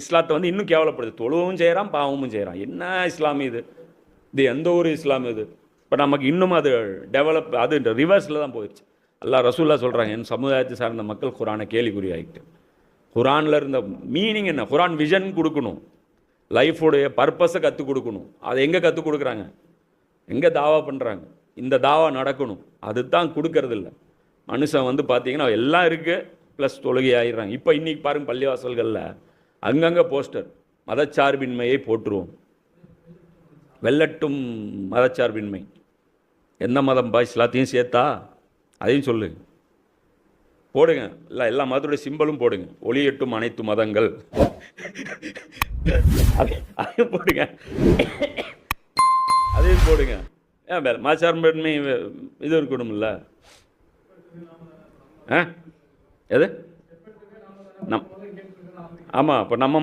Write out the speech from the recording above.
இஸ்லாத்தை வந்து இன்னும் கேவலப்படுது தொழுவும் செய்கிறான் பாவமும் செய்கிறான் என்ன இஸ்லாம் இது? இது எந்த ஒரு இஸ்லாம் இது? இப்போ நமக்கு இன்னும் அது டெவலப் அது ரிவர்ஸில் தான் போயிடுச்சு. அல்லாஹ் ரசூல்லா சொல்கிறாங்க என் சமுதாயத்தை சார்ந்த மக்கள் குரானை கேலிக்குறி ஆகிட்டு குரானில் இருந்த மீனிங் என்ன? குரான் விஷன் கொடுக்கணும். லைஃபுடைய பர்பஸை கற்றுக் கொடுக்கணும். அதை எங்கே கற்றுக் கொடுக்குறாங்க? எங்கே தாவா பண்ணுறாங்க இந்த தாவா நடக்கணும். அதுதான் கொடுக்கறது இல்ல மனுஷன் வந்து பார்த்தீங்கன்னா எல்லாம் இருக்குது ப்ளஸ் தொழுகை ஆயிடுறாங்க இப்போ இன்றைக்கி பாருங்கள் பள்ளிவாசல்களில் அங்கங்கே போஸ்டர். மதச்சார்பின்மையை போற்றுவோம். வெல்லட்டும் மதச்சார்பின்மை. எந்த மதம் பாய்ஸ் எல்லாத்தையும் சேர்த்தா? அதையும் சொல்லு. போடுங்க. இல்லை எல்லா மதத்துடைய சிம்பலும் போடுங்க. ஒளியட்டும் அனைத்து மதங்கள். அதையும் போடுங்க. அதையும் போடுங்க. ஏன் வேறு மதச்சார்பின்மை இது இருக்கணும்ல. ஆ? எது? நம் ஆமாம் இப்போ நம்ம